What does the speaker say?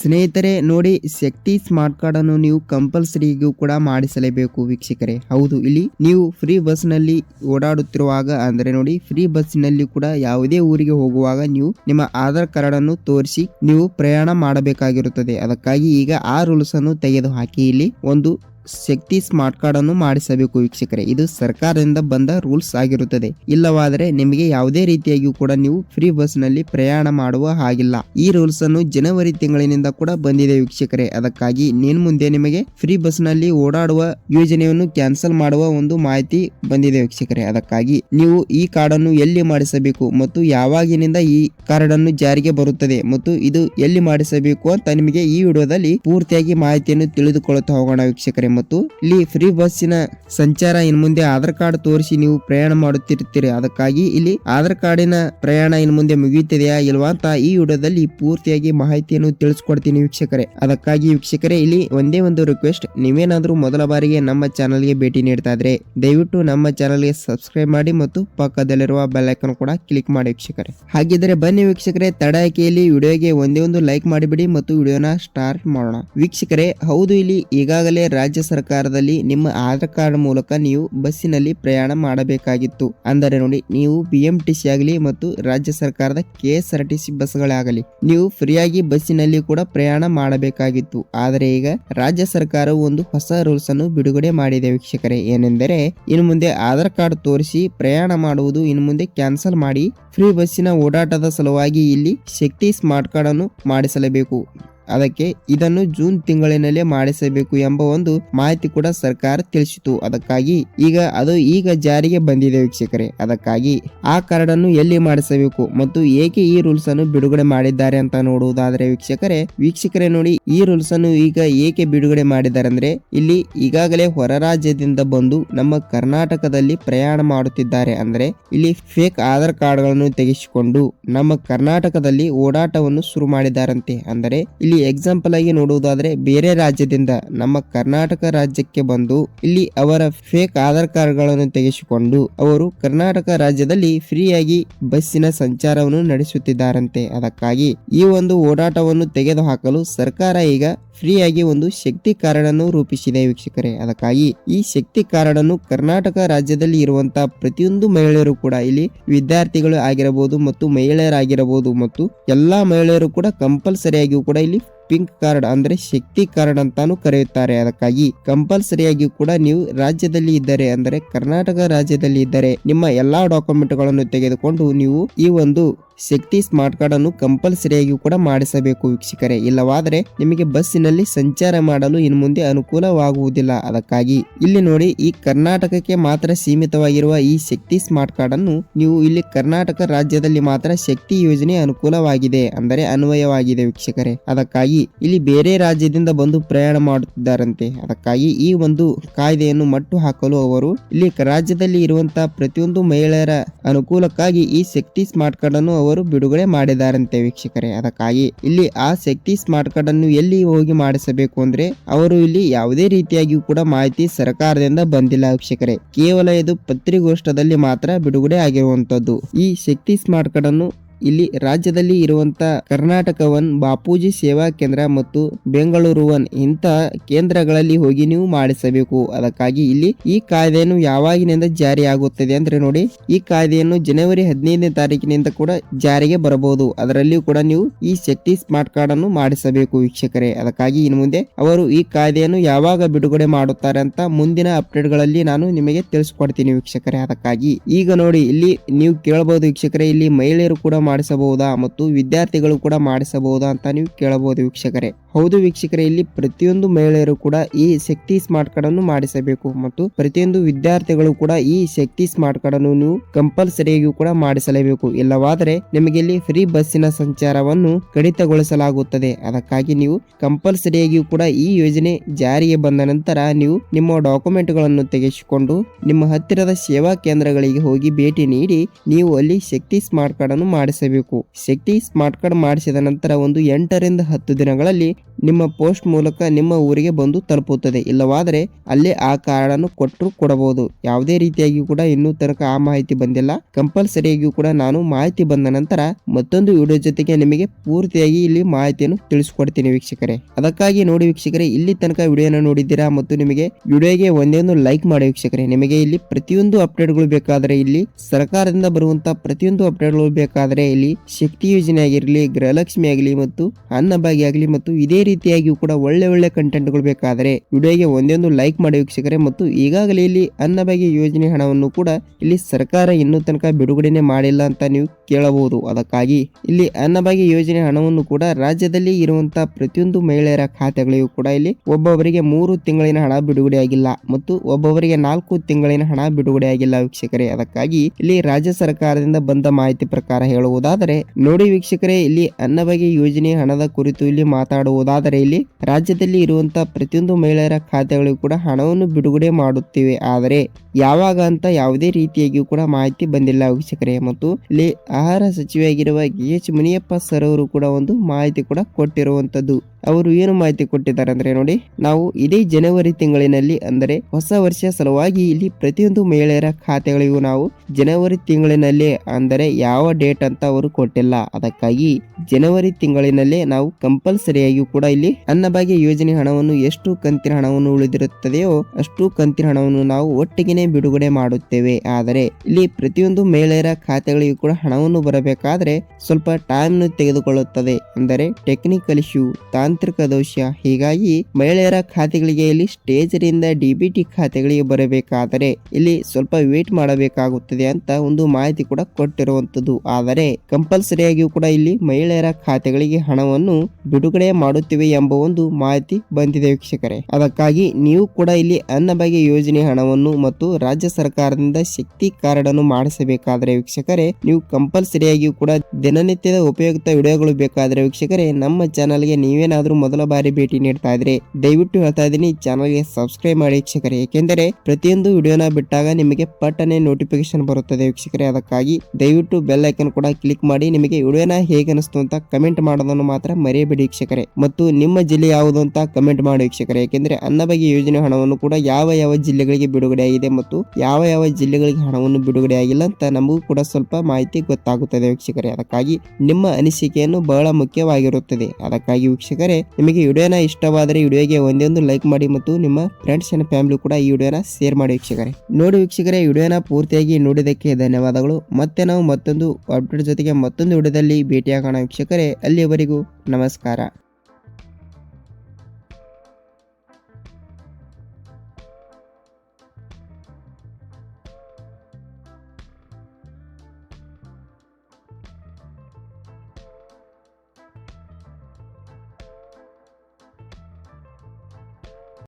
ಸ್ನೇಹಿತರೆ, ನೋಡಿ, ಶಕ್ತಿ smart card ಅನ್ನು ನೀವು ಕಂಪಲ್ಸರಿಗೂ ಕೂಡ ಮಾಡಿಸಲೇಬೇಕು ವೀಕ್ಷಕರೇ. ಹೌದು, ಇಲ್ಲಿ ನೀವು ಫ್ರೀ ಬಸ್ನಲ್ಲಿ ಓಡಾಡುತ್ತಿರುವಾಗ, ಅಂದ್ರೆ ನೋಡಿ, ಫ್ರೀ ಬಸ್ನಲ್ಲಿ ಕೂಡ ಯಾವುದೇ ಊರಿಗೆ ಹೋಗುವಾಗ ನೀವು ನಿಮ್ಮ ಆಧಾರ್ ಕಾರ್ಡ್ ಅನ್ನು ತೋರಿಸಿ ನೀವು ಪ್ರಯಾಣ ಮಾಡಬೇಕಾಗಿರುತ್ತದೆ. ಅದಕ್ಕಾಗಿ ಈಗ ಆ ರೂಲ್ಸ್ ಅನ್ನು ತೆಗೆದು ಹಾಕಿ ಇಲ್ಲಿ ಒಂದು ಶಕ್ತಿ ಸ್ಮಾರ್ಟ್ ಕಾರ್ಡ್ ಅನ್ನು ಮಾಡಿಸಬೇಕು ವೀಕ್ಷಕರೇ. ಇದು ಸರ್ಕಾರದಿಂದ ಬಂದ ರೂಲ್ಸ್ ಆಗಿರುತ್ತದೆ. ಇಲ್ಲವಾದರೆ ನಿಮಗೆ ಯಾವುದೇ ರೀತಿಯಾಗಿಯೂ ಕೂಡ ನೀವು ಫ್ರೀ ಬಸ್ನಲ್ಲಿ ಪ್ರಯಾಣ ಮಾಡುವ ಹಾಗಿಲ್ಲ. ಈ ರೂಲ್ಸ್ ಅನ್ನು ಜನವರಿ ತಿಂಗಳಿನಿಂದ ಕೂಡ ಬಂದಿದೆ ವೀಕ್ಷಕರೇ. ಅದಕ್ಕಾಗಿ ನೀನ್ ಮುಂದೆ ನಿಮಗೆ ಫ್ರೀ ಬಸ್ನಲ್ಲಿ ಓಡಾಡುವ ಯೋಜನೆಯನ್ನು ಕ್ಯಾನ್ಸಲ್ ಮಾಡುವ ಒಂದು ಮಾಹಿತಿ ಬಂದಿದೆ ವೀಕ್ಷಕರೇ. ಅದಕ್ಕಾಗಿ ನೀವು ಈ ಕಾರ್ಡ್ ಅನ್ನು ಎಲ್ಲಿ ಮಾಡಿಸಬೇಕು ಮತ್ತು ಯಾವಾಗಿನಿಂದ ಈ ಕಾರ್ಡ್ ಅನ್ನು ಜಾರಿಗೆ ಬರುತ್ತದೆ ಮತ್ತು ಇದು ಎಲ್ಲಿ ಮಾಡಿಸಬೇಕು ಅಂತ ನಿಮಗೆ ಈ ವಿಡಿಯೋದಲ್ಲಿ ಪೂರ್ತಿಯಾಗಿ ಮಾಹಿತಿಯನ್ನು ತಿಳಿದುಕೊಳ್ಳುತ್ತಾ ಹೋಗೋಣ ವೀಕ್ಷಕರೇ. ಮತ್ತು ಇಲ್ಲಿ ಫ್ರೀ ಬಸ್ಸಿನ ಸಂಚಾರ ಇನ್ ಮುಂದೆ ಆಧಾರ್ ಕಾರ್ಡ್ ತೋರಿಸಿ ನೀವು ಪ್ರಯಾಣ ಮಾಡುತ್ತಿರುತ್ತೀರಿ. ಅದಕ್ಕಾಗಿ ಇಲ್ಲಿ ಆಧಾರ್ ಕಾರ್ಡಿನ ಪ್ರಯಾಣ ಇನ್ ಮುಂದೆ ಮುಗಿಯುತ್ತದೆಯಾ ಇಲ್ವಾ ಅಂತ ಈ ವಿಡಿಯೋದಲ್ಲಿ ಪೂರ್ತಿಯಾಗಿ ಮಾಹಿತಿಯನ್ನು ತಿಳಿಸ್ಕೊಡ್ತೀನಿ ವೀಕ್ಷಕರೇ. ಅದಕ್ಕಾಗಿ ವೀಕ್ಷಕರೇ, ಇಲ್ಲಿ ಒಂದೇ ಒಂದು ರಿಕ್ವೆಸ್ಟ್ ನೀವೇನಾದ್ರೂ ಮೊದಲ ಬಾರಿಗೆ ನಮ್ಮ ಚಾನಲ್ಗೆ ಭೇಟಿ ನೀಡ್ತಾ ಇದ್ರೆ ದಯವಿಟ್ಟು ನಮ್ಮ ಚಾನಲ್ಗೆ ಸಬ್ಸ್ಕ್ರೈಬ್ ಮಾಡಿ ಮತ್ತು ಪಕ್ಕದಲ್ಲಿರುವ ಬೆಲ್ ಐಕನ್ ಕೂಡ ಕ್ಲಿಕ್ ಮಾಡಿ ವೀಕ್ಷಕರೇ. ಹಾಗಿದ್ರೆ ಬನ್ನಿ ವೀಕ್ಷಕರೇ, ತಡ ಹಾಕಿಯಲ್ಲಿ ವಿಡಿಯೋಗೆ ಒಂದೇ ಒಂದು ಲೈಕ್ ಮಾಡಿಬಿಡಿ ಮತ್ತು ವಿಡಿಯೋನ ಸ್ಟಾರ್ಟ್ ಮಾಡೋಣ. ವೀಕ್ಷಕರೇ, ಹೌದು, ಇಲ್ಲಿ ಈಗಾಗಲೇ ರಾಜ್ಯ ಸರ್ಕಾರದಲ್ಲಿ ನಿಮ್ಮ ಆಧಾರ್ ಕಾರ್ಡ್ ಮೂಲಕ ನೀವು ಬಸ್ಸಿನಲ್ಲಿ ಪ್ರಯಾಣ ಮಾಡಬೇಕಾಗಿತ್ತು. ಅಂದರೆ ನೋಡಿ, ನೀವು ಬಿ ಆಗಲಿ ಮತ್ತು ರಾಜ್ಯ ಸರ್ಕಾರದ K S R T C ಬಸ್ಗಳಾಗಲಿ, ನೀವು ಫ್ರೀಯಾಗಿ ಬಸ್ಸಿನಲ್ಲಿ ಕೂಡ ಪ್ರಯಾಣ ಮಾಡಬೇಕಾಗಿತ್ತು. ಆದರೆ ಈಗ ರಾಜ್ಯ ಸರ್ಕಾರವು ಒಂದು ಹೊಸ ರೂಲ್ಸ್ ಅನ್ನು ಬಿಡುಗಡೆ ಮಾಡಿದೆ ವೀಕ್ಷಕರೇ. ಏನೆಂದರೆ, ಇನ್ನು ಮುಂದೆ ಆಧಾರ್ ಕಾರ್ಡ್ ತೋರಿಸಿ ಪ್ರಯಾಣ ಮಾಡುವುದು ಇನ್ನು ಮುಂದೆ ಕ್ಯಾನ್ಸಲ್ ಮಾಡಿ, ಫ್ರೀ ಬಸ್ಸಿನ ಓಡಾಟದ ಸಲುವಾಗಿ ಇಲ್ಲಿ ಶಕ್ತಿ ಸ್ಮಾರ್ಟ್ ಕಾರ್ಡ್ ಅನ್ನು ಮಾಡಿಸಲೇಬೇಕು. ಅದಕ್ಕೆ ಇದನ್ನು ಜೂನ್ ತಿಂಗಳಿನಲ್ಲೇ ಮಾಡಿಸಬೇಕು ಎಂಬ ಒಂದು ಮಾಹಿತಿ ಕೂಡ ಸರ್ಕಾರ ತಿಳಿಸಿತು. ಅದಕ್ಕಾಗಿ ಈಗ ಅದು ಈಗ ಜಾರಿಗೆ ಬಂದಿದೆ ವೀಕ್ಷಕರೇ. ಅದಕ್ಕಾಗಿ ಆ ಕಾರ್ಡ್ ಅನ್ನು ಎಲ್ಲಿ ಮಾಡಿಸಬೇಕು ಮತ್ತು ಏಕೆ ಈ ರೂಲ್ಸ್ ಅನ್ನು ಬಿಡುಗಡೆ ಮಾಡಿದ್ದಾರೆ ಅಂತ ನೋಡುವುದಾದ್ರೆ ವೀಕ್ಷಕರೇ ವೀಕ್ಷಕರೇ ನೋಡಿ, ಈ ರೂಲ್ಸ್ ಅನ್ನು ಈಗ ಏಕೆ ಬಿಡುಗಡೆ ಮಾಡಿದ್ದಾರೆ ಅಂದ್ರೆ ಇಲ್ಲಿ ಈಗಾಗಲೇ ಹೊರ ರಾಜ್ಯದಿಂದ ಬಂದು ನಮ್ಮ ಕರ್ನಾಟಕದಲ್ಲಿ ಪ್ರಯಾಣ ಮಾಡುತ್ತಿದ್ದಾರೆ ಅಂದ್ರೆ ಇಲ್ಲಿ ಫೇಕ್ ಆಧಾರ್ ಕಾರ್ಡ್ಗಳನ್ನು ತೆಗೆಸಿಕೊಂಡು ನಮ್ಮ ಕರ್ನಾಟಕದಲ್ಲಿ ಓಡಾಟವನ್ನು ಶುರು ಮಾಡಿದ್ದಾರಂತೆ. ಅಂದರೆ ಇಲ್ಲಿ ಎಕ್ಸಾಂಪಲ್ ಆಗಿ ನೋಡುವುದಾದ್ರೆ ಬೇರೆ ರಾಜ್ಯದಿಂದ ನಮ್ಮ ಕರ್ನಾಟಕ ರಾಜ್ಯಕ್ಕೆ ಬಂದು ಇಲ್ಲಿ ಅವರ ಫೇಕ್ ಆಧಾರ್ ಕಾರ್ಡ್ಗಳನ್ನು ತೆಗೆಸಿಕೊಂಡು ಅವರು ಕರ್ನಾಟಕ ರಾಜ್ಯದಲ್ಲಿ ಫ್ರೀಯಾಗಿ ಬಸ್ಸಿನ ಸಂಚಾರವನ್ನು ನಡೆಸುತ್ತಿದ್ದಾರಂತೆ. ಅದಕ್ಕಾಗಿ ಈ ಒಂದು ಓಡಾಟವನ್ನು ತೆಗೆದುಹಾಕಲು ಸರ್ಕಾರ ಈಗ ಫ್ರೀಯಾಗಿ ಒಂದು ಶಕ್ತಿ ಕಾರ್ಡ್ ಅನ್ನು ರೂಪಿಸಿದೆ ವೀಕ್ಷಕರೇ. ಅದಕ್ಕಾಗಿ ಈ ಶಕ್ತಿ ಕಾರ್ಡ್ ಅನ್ನು ಕರ್ನಾಟಕ ರಾಜ್ಯದಲ್ಲಿ ಇರುವಂತಹ ಪ್ರತಿಯೊಂದು ಮಹಿಳೆಯರು ಕೂಡ ಇಲ್ಲಿ ವಿದ್ಯಾರ್ಥಿಗಳು ಆಗಿರಬಹುದು ಮತ್ತು ಮಹಿಳೆಯರಾಗಿರಬಹುದು ಮತ್ತು ಎಲ್ಲಾ ಮಹಿಳೆಯರು ಕೂಡ ಕಂಪಲ್ಸರಿಯಾಗಿಯೂ ಕೂಡ ಇಲ್ಲಿ ಪಿಂಕ್ ಕಾರ್ಡ್ ಅಂದ್ರೆ ಶಕ್ತಿ ಕಾರ್ಡ್ ಅಂತಾನು ಕರೆಯುತ್ತಾರೆ. ಅದಕ್ಕಾಗಿ ಕಂಪಲ್ಸರಿಯಾಗಿ ಕೂಡ ನೀವು ರಾಜ್ಯದಲ್ಲಿ ಇದ್ದರೆ ಅಂದರೆ ಕರ್ನಾಟಕ ರಾಜ್ಯದಲ್ಲಿ ಇದ್ದರೆ ನಿಮ್ಮ ಎಲ್ಲಾ ಡಾಕ್ಯುಮೆಂಟ್ಗಳನ್ನು ತೆಗೆದುಕೊಂಡು ನೀವು ಈ ಒಂದು ಶಕ್ತಿ ಸ್ಮಾರ್ಟ್ ಕಾರ್ಡ್ ಅನ್ನು ಕಂಪಲ್ಸರಿಯಾಗಿ ಕೂಡ ಮಾಡಿಸಬೇಕು ವೀಕ್ಷಕರೇ. ಇಲ್ಲವಾದರೆ ನಿಮಗೆ ಬಸ್ಸಿನಲ್ಲಿ ಸಂಚಾರ ಮಾಡಲು ಇನ್ನು ಮುಂದೆ ಅನುಕೂಲವಾಗುವುದಿಲ್ಲ. ಅದಕ್ಕಾಗಿ ಇಲ್ಲಿ ನೋಡಿ, ಈ ಕರ್ನಾಟಕಕ್ಕೆ ಮಾತ್ರ ಸೀಮಿತವಾಗಿರುವ ಈ ಶಕ್ತಿ ಸ್ಮಾರ್ಟ್ ಕಾರ್ಡ್ ಅನ್ನು ನೀವು ಇಲ್ಲಿ ಕರ್ನಾಟಕ ರಾಜ್ಯದಲ್ಲಿ ಮಾತ್ರ ಶಕ್ತಿ ಯೋಜನೆ ಅನುಕೂಲವಾಗಿದೆ ಅಂದರೆ ಅನ್ವಯವಾಗಿದೆ ವೀಕ್ಷಕರೇ. ಅದಕ್ಕಾಗಿ ಇಲ್ಲಿ ಬೇರೆ ರಾಜ್ಯದಿಂದ ಬಂದು ಪ್ರಯಾಣ ಮಾಡುತ್ತಿದ್ದಾರಂತೆ. ಅದಕ್ಕಾಗಿ ಈ ಒಂದು ಕಾಯ್ದೆಯನ್ನು ಮಟ್ಟು ಹಾಕಲು ಅವರು ಇಲ್ಲಿ ರಾಜ್ಯದಲ್ಲಿ ಇರುವಂತಹ ಪ್ರತಿಯೊಂದು ಮಹಿಳೆಯರ ಅನುಕೂಲಕ್ಕಾಗಿ ಈ ಶಕ್ತಿ ಸ್ಮಾರ್ಟ್ ಕಾರ್ಡ್ ಅನ್ನು ಅವರು ಬಿಡುಗಡೆ ಮಾಡಿದಾರಂತೆ ವೀಕ್ಷಕರೇ. ಅದಕ್ಕಾಗಿ ಇಲ್ಲಿ ಆ ಶಕ್ತಿ ಸ್ಮಾರ್ಟ್ ಕಾರ್ಡ್ ಅನ್ನು ಎಲ್ಲಿ ಹೋಗಿ ಮಾಡಿಸಬೇಕು ಅಂದ್ರೆ ಅವರು ಇಲ್ಲಿ ಯಾವುದೇ ರೀತಿಯಾಗಿಯೂ ಕೂಡ ಮಾಹಿತಿ ಸರ್ಕಾರದಿಂದ ಬಂದಿಲ್ಲ ವೀಕ್ಷಕರೇ. ಕೇವಲ ಇದು ಪತ್ರಿಕೋಷ್ಠದಲ್ಲಿ ಮಾತ್ರ ಬಿಡುಗಡೆ ಆಗಿರುವಂತದ್ದು. ಈ ಶಕ್ತಿ ಸ್ಮಾರ್ಟ್ ಕಾರ್ಡ್ ಅನ್ನು ಇಲ್ಲಿ ರಾಜ್ಯದಲ್ಲಿ ಇರುವಂತ ಕರ್ನಾಟಕ ಒನ್, ಬಾಪೂಜಿ ಸೇವಾ ಕೇಂದ್ರ ಮತ್ತು ಬೆಂಗಳೂರು ಒನ್ ಇಂತಹ ಕೇಂದ್ರಗಳಲ್ಲಿ ಹೋಗಿ ನೀವು ಮಾಡಿಸಬೇಕು. ಅದಕ್ಕಾಗಿ ಇಲ್ಲಿ ಈ ಕಾಯ್ದೆಯನ್ನು ಯಾವಾಗಿನಿಂದ ಜಾರಿ ಆಗುತ್ತದೆ ಅಂದ್ರೆ ನೋಡಿ, ಈ ಕಾಯ್ದೆಯನ್ನು ಜನವರಿ ಹದಿನೈದನೇ ತಾರೀಕಿನಿಂದ ಕೂಡ ಜಾರಿಗೆ ಬರಬಹುದು. ಅದರಲ್ಲಿಯೂ ಕೂಡ ನೀವು ಈ ಶಕ್ತಿ ಸ್ಮಾರ್ಟ್ ಕಾರ್ಡ್ ಅನ್ನು ಮಾಡಿಸಬೇಕು ವೀಕ್ಷಕರೇ. ಅದಕ್ಕಾಗಿ ಇನ್ನು ಮುಂದೆ ಅವರು ಈ ಕಾಯ್ದೆಯನ್ನು ಯಾವಾಗ ಬಿಡುಗಡೆ ಮಾಡುತ್ತಾರೆ ಅಂತ ಮುಂದಿನ ಅಪ್ಡೇಟ್ಗಳಲ್ಲಿ ನಾನು ನಿಮಗೆ ತಿಳಿಸ್ಕೊಡ್ತೀನಿ ವೀಕ್ಷಕರೇ. ಅದಕ್ಕಾಗಿ ಈಗ ನೋಡಿ, ಇಲ್ಲಿ ನೀವು ಕೇಳಬಹುದು ವೀಕ್ಷಕರೇ, ಇಲ್ಲಿ ಮಹಿಳೆಯರು ಕೂಡ ಮಾಡಿಸಬಹುದಾ ಮತ್ತು ವಿದ್ಯಾರ್ಥಿಗಳು ಕೂಡ ಮಾಡಿಸಬಹುದಾ ಅಂತ ನೀವು ಕೇಳಬಹುದು ವೀಕ್ಷಕರೇ. ಹೌದು ವೀಕ್ಷಕರೇ, ಇಲ್ಲಿ ಪ್ರತಿಯೊಂದು ಮಹಿಳೆಯರು ಕೂಡ ಈ ಶಕ್ತಿ ಸ್ಮಾರ್ಟ್ ಕಾರ್ಡ್ ಅನ್ನು ಮಾಡಿಸಬೇಕು ಮತ್ತು ಪ್ರತಿಯೊಂದು ವಿದ್ಯಾರ್ಥಿಗಳು ಕೂಡ ಈ ಶಕ್ತಿ ಸ್ಮಾರ್ಟ್ ಕಾರ್ಡ್ ಅನ್ನು ನೀವು ಕಂಪಲ್ಸರಿಯಾಗಿ ಕೂಡ ಮಾಡಿಸಲೇಬೇಕು. ಇಲ್ಲವಾದರೆ ನಿಮಗೆ ಇಲ್ಲಿ ಫ್ರೀ ಬಸ್ಸಿನ ಸಂಚಾರವನ್ನು ಕಡಿತಗೊಳಿಸಲಾಗುತ್ತದೆ. ಅದಕ್ಕಾಗಿ ನೀವು ಕಂಪಲ್ಸರಿಯಾಗಿಯೂ ಕೂಡ ಈ ಯೋಜನೆ ಜಾರಿಗೆ ಬಂದ ನಂತರ ನೀವು ನಿಮ್ಮ ಡಾಕ್ಯುಮೆಂಟ್ಗಳನ್ನು ತೆಗೆಸಿಕೊಂಡು ನಿಮ್ಮ ಹತ್ತಿರದ ಸೇವಾ ಕೇಂದ್ರಗಳಿಗೆ ಹೋಗಿ ಭೇಟಿ ನೀಡಿ ನೀವು ಅಲ್ಲಿ ಶಕ್ತಿ ಸ್ಮಾರ್ಟ್ ಕಾರ್ಡ್ ಅನ್ನು ಮಾಡಿಸಬೇಕು ಶಕ್ತಿ ಸ್ಮಾರ್ಟ್ ಕಾರ್ಡ್ ಮಾಡಿಸಿದ ನಂತರ ಒಂದು ಎಂಟರಿಂದ ಹತ್ತು ದಿನಗಳಲ್ಲಿ ನಿಮ್ಮ ಪೋಸ್ಟ್ ಮೂಲಕ ನಿಮ್ಮ ಊರಿಗೆ ಬಂದು ತಲುಪುತ್ತದೆ. ಇಲ್ಲವಾದರೆ ಅಲ್ಲೇ ಆ ಕಾರ್ಡನ್ನು ಕೊಟ್ಟರು ಕೊಡಬಹುದು. ಯಾವುದೇ ರೀತಿಯಾಗಿ ಕೂಡ ಇನ್ನೂ ತನಕ ಆ ಮಾಹಿತಿ ಬಂದಿಲ್ಲ. ಕಂಪಲ್ಸರಿಯಾಗಿಯೂ ಕೂಡ ನಾನು ಮಾಹಿತಿ ಬಂದ ನಂತರ ಮತ್ತೊಂದು ವಿಡಿಯೋ ಜೊತೆಗೆ ನಿಮಗೆ ಪೂರ್ತಿಯಾಗಿ ಇಲ್ಲಿ ಮಾಹಿತಿಯನ್ನು ತಿಳಿಸಿಕೊಡ್ತೀನಿ ವೀಕ್ಷಕರೇ. ಅದಕ್ಕಾಗಿ ನೋಡಿ ವೀಕ್ಷಕರೇ, ಇಲ್ಲಿ ತನಕ ವಿಡಿಯೋನ ನೋಡಿದ್ದೀರಾ ಮತ್ತು ನಿಮಗೆ ವಿಡಿಯೋಗೆ ಒಂದೇ ಒಂದು ಲೈಕ್ ಮಾಡಿ ವೀಕ್ಷಕರೇ. ನಿಮಗೆ ಇಲ್ಲಿ ಪ್ರತಿಯೊಂದು ಅಪ್ಡೇಟ್ಗಳು ಬೇಕಾದರೆ ಇಲ್ಲಿ ಸರ್ಕಾರದಿಂದ ಬರುವಂತ ಪ್ರತಿಯೊಂದು ಅಪ್ಡೇಟ್ಗಳು ಬೇಕಾದರೆ ಇಲ್ಲಿ ಶಕ್ತಿ ಯೋಜನೆ ಆಗಿರಲಿ ಗೃಹಲಕ್ಷ್ಮಿ ಆಗಲಿ ಮತ್ತು ಅನ್ನಭಾಗ್ಯ ಆಗಲಿ ಮತ್ತು ಇದೇ ರೀತಿಯಾಗಿಯೂ ಕೂಡ ಒಳ್ಳೆ ಒಳ್ಳೆ ಕಂಟೆಂಟ್ಗಳು ಬೇಕಾದರೆ ವಿಡಿಯೋಗೆ ಒಂದೊಂದು ಒಂದು ಲೈಕ್ ಮಾಡಿ ವೀಕ್ಷಕರೇ. ಮತ್ತು ಈಗಾಗಲೇ ಇಲ್ಲಿ ಅನ್ನಭಾಗ್ಯ ಯೋಜನೆ ಹಣವನ್ನು ಕೂಡ ಇಲ್ಲಿ ಸರ್ಕಾರ ಇನ್ನೂ ತನಕ ಬಿಡುಗಡೆನೆ ಮಾಡಿಲ್ಲ ಅಂತ ನೀವು ಕೇಳಬಹುದು. ಅದಕ್ಕಾಗಿ ಇಲ್ಲಿ ಅನ್ನಭಾಗ್ಯ ಯೋಜನೆ ಹಣವನ್ನು ಕೂಡ ರಾಜ್ಯದಲ್ಲಿ ಇರುವಂತಹ ಪ್ರತಿಯೊಂದು ಮಹಿಳೆಯರ ಖಾತೆಗಳಿಗೂ ಕೂಡ ಇಲ್ಲಿ ಒಬ್ಬೊಬ್ಬರಿಗೆ ಮೂರು ತಿಂಗಳಿನ ಹಣ ಬಿಡುಗಡೆ ಆಗಿಲ್ಲ ಮತ್ತು ಒಬ್ಬೊಬ್ಬರಿಗೆ ನಾಲ್ಕು ತಿಂಗಳಿನ ಹಣ ಬಿಡುಗಡೆ ಆಗಿಲ್ಲ ವೀಕ್ಷಕರೇ. ಅದಕ್ಕಾಗಿ ಇಲ್ಲಿ ರಾಜ್ಯ ಸರ್ಕಾರದಿಂದ ಬಂದ ಮಾಹಿತಿ ಪ್ರಕಾರ ಹೇಳುವುದಾದರೆ, ನೋಡಿ ವೀಕ್ಷಕರೇ, ಇಲ್ಲಿ ಅನ್ನಭಾಗ್ಯ ಯೋಜನೆ ಹಣದ ಕುರಿತು ಇಲ್ಲಿ ಮಾತಾಡುವುದಾದರೆ ಇಲ್ಲಿ ರಾಜ್ಯದಲ್ಲಿ ಇರುವಂತಹ ಪ್ರತಿಯೊಂದು ಮಹಿಳೆಯರ ಖಾತೆಗಳಿಗೂ ಕೂಡ ಹಣವನ್ನು ಬಿಡುಗಡೆ ಮಾಡುತ್ತಿವೆ. ಆದರೆ ಯಾವಾಗ ಅಂತ ಯಾವುದೇ ರೀತಿಯಾಗಿಯೂ ಕೂಡ ಮಾಹಿತಿ ಬಂದಿಲ್ಲ ವೀಕ್ಷಕರೇ. ಮತ್ತು ಇಲ್ಲಿ ಆಹಾರ ಸಚಿವೆಯಾಗಿರುವ ಕೆ ಎಚ್ ಮುನಿಯಪ್ಪ ಸರ್ ಅವರು ಕೂಡ ಒಂದು ಮಾಹಿತಿ ಕೂಡ ಕೊಟ್ಟಿರುವಂತದ್ದು ಅವರು ಏನು ಮಾಹಿತಿ ಕೊಟ್ಟಿದ್ದಾರೆ ಅಂದ್ರೆ ನೋಡಿ, ನಾವು ಇದೇ ಜನವರಿ ತಿಂಗಳಿನಲ್ಲಿ ಅಂದರೆ ಹೊಸ ವರ್ಷ ಸಲುವಾಗಿ ಇಲ್ಲಿ ಪ್ರತಿಯೊಂದು ಮಹಿಳೆಯರ ಖಾತೆಗಳಿಗೂ ನಾವು ಜನವರಿ ತಿಂಗಳಿನಲ್ಲಿ ಅಂದರೆ ಯಾವ ಡೇಟ್ ಅಂತ ಅವರು ಕೊಟ್ಟಿಲ್ಲ. ಅದಕ್ಕಾಗಿ ಜನವರಿ ತಿಂಗಳಿನಲ್ಲೇ ನಾವು ಕಂಪಲ್ಸರಿಯಾಗಿಯೂ ಕೂಡ ಇಲ್ಲಿ ಅನ್ನಭಾಗ್ಯ ಯೋಜನೆ ಹಣವನ್ನು ಎಷ್ಟು ಕಂತಿನ ಹಣವನ್ನು ಉಳಿದಿರುತ್ತದೆಯೋ ಅಷ್ಟು ಕಂತಿನ ಹಣವನ್ನು ನಾವು ಒಟ್ಟಿಗೆನೆ ಬಿಡುಗಡೆ ಮಾಡುತ್ತೇವೆ. ಆದರೆ ಇಲ್ಲಿ ಪ್ರತಿಯೊಂದು ಮಹಿಳೆಯರ ಖಾತೆಗಳಿಗೂ ಕೂಡ ಹಣವನ್ನು ಬರಬೇಕಾದ್ರೆ ಸ್ವಲ್ಪ ಟೈಮ್ ತೆಗೆದುಕೊಳ್ಳುತ್ತದೆ. ಅಂದರೆ ಟೆಕ್ನಿಕಲ್ ಇಶ್ಯೂ ತಾಂತ್ರಿಕ ದೋಷ, ಹೀಗಾಗಿ ಮಹಿಳೆಯರ ಖಾತೆಗಳಿಗೆ ಇಲ್ಲಿ ಸ್ಟೇಜ್ ರಿಂದ ಡಿಬಿಟಿ ಖಾತೆಗಳಿಗೆ ಬರಬೇಕಾದರೆ ಇಲ್ಲಿ ಸ್ವಲ್ಪ ವೇಟ್ ಮಾಡಬೇಕಾಗುತ್ತದೆ ಅಂತ ಒಂದು ಮಾಹಿತಿ ಕೂಡ ಕೊಟ್ಟಿರುವಂತದ್ದು ಆದರೆ ಕಂಪಲ್ಸರಿಯಾಗಿಯೂ ಕೂಡ ಇಲ್ಲಿ ಮಹಿಳೆಯರ ಖಾತೆಗಳಿಗೆ ಹಣವನ್ನು ಬಿಡುಗಡೆ ಮಾಡುತ್ತಿವೆ ಎಂಬ ಒಂದು ಮಾಹಿತಿ ಬಂದಿದೆ ವೀಕ್ಷಕರೇ. ಅದಕ್ಕಾಗಿ ನೀವು ಕೂಡ ಇಲ್ಲಿ ಅನ್ನಭಾಗ್ಯ ಯೋಜನೆ ಹಣವನ್ನು ಮತ್ತು ರಾಜ್ಯ ಸರ್ಕಾರದಿಂದ ಶಕ್ತಿ ಕಾರ್ಡ್ ಅನ್ನು ಮಾಡಿಸಬೇಕಾದ್ರೆ ವೀಕ್ಷಕರೇ, ನೀವು ಕಂಪಲ್ಸರಿಯಾಗಿಯೂ ಕೂಡ ದಿನನಿತ್ಯದ ಉಪಯುಕ್ತ ವಿಡಿಯೋಗಳು ಬೇಕಾದ್ರೆ ವೀಕ್ಷಕರೇ, ನಮ್ಮ ಚಾನಲ್ಗೆ ನೀವೇನಾದ್ರೂ ಮೊದಲ ಬಾರಿ ಭೇಟಿ ನೀಡ್ತಾ ಇದ್ರೆ ದಯವಿಟ್ಟು ಹೇಳ್ತಾ ಇದ್ದೀನಿ, ಚಾನಲ್ಗೆ ಸಬ್ಸ್ಕ್ರೈಬ್ ಮಾಡಿ ವೀಕ್ಷಕರೇ. ಏಕೆಂದರೆ ಪ್ರತಿಯೊಂದು ವಿಡಿಯೋನ ಬಿಟ್ಟಾಗ ನಿಮಗೆ ಪಟ್ಟನೆ ನೋಟಿಫಿಕೇಶನ್ ಬರುತ್ತದೆ ವೀಕ್ಷಕರೇ. ಅದಕ್ಕಾಗಿ ದಯವಿಟ್ಟು ಬೆಲ್ ಐಕನ್ ಕೂಡ ಕ್ಲಿಕ್ ಮಾಡಿ ನಿಮಗೆ ವಿಡಿಯೋನ ಹೇಗೆ ಅನಿಸ್ತು ಅಂತ ಕಮೆಂಟ್ ಮಾಡೋದನ್ನು ಮಾತ್ರ ಮರೆಯಬೇಡಿ ವೀಕ್ಷಕರೇ. ಮತ್ತು ನಿಮ್ಮ ಜಿಲ್ಲೆ ಯಾವುದು ಅಂತ ಕಮೆಂಟ್ ಮಾಡಿ ವೀಕ್ಷಕರೇ. ಏಕೆಂದರೆ ಅನ್ನಭಾಗ್ಯ ಯೋಜನೆ ಹಣವನ್ನು ಕೂಡ ಯಾವ ಯಾವ ಜಿಲ್ಲೆಗಳಿಗೆ ಬಿಡುಗಡೆ ಆಗಿದೆ ಮತ್ತು ಯಾವ ಯಾವ ಜಿಲ್ಲೆಗಳಿಗೆ ಹಣವನ್ನು ಬಿಡುಗಡೆ ಆಗಿಲ್ಲ ಅಂತ ನಮಗೂ ಕೂಡ ಸ್ವಲ್ಪ ಮಾಹಿತಿ ಗೊತ್ತಾಗುತ್ತದೆ ವೀಕ್ಷಕರೇ. ಅದಕ್ಕಾಗಿ ನಿಮ್ಮ ಅನಿಸಿಕೆಯನ್ನು ಬಹಳ ಮುಖ್ಯವಾಗಿರುತ್ತದೆ. ಅದಕ್ಕಾಗಿ ವೀಕ್ಷಕರೇ, ನಿಮಗೆ ವಿಡಿಯೋನ ಇಷ್ಟವಾದರೆ ವಿಡಿಯೋಗೆ ಒಂದೊಂದು ಒಂದು ಲೈಕ್ ಮಾಡಿ ಮತ್ತು ನಿಮ್ಮ ಫ್ರೆಂಡ್ಸ್ ಅಂಡ್ ಫ್ಯಾಮಿಲಿ ಕೂಡ ಈ ವಿಡಿಯೋನ ಶೇರ್ ಮಾಡಿ ವೀಕ್ಷಕರೇ. ನೋಡಿ ವೀಕ್ಷಕರೇ, ವಿಡಿಯೋನ ಪೂರ್ತಿಯಾಗಿ ನೋಡಿದ್ದಕ್ಕೆ ಧನ್ಯವಾದಗಳು. ಮತ್ತೆ ನಾವು ಮತ್ತೊಂದು ಅಪ್ಡೇಟ್ ಜೊತೆಗೆ ಮತ್ತೊಂದು ವಿಡಿಯೋದಲ್ಲಿ ಭೇಟಿಯಾಗೋಣ ವೀಕ್ಷಕರೇ. ಅಲ್ಲಿಯವರೆಗೂ ನಮಸ್ಕಾರ.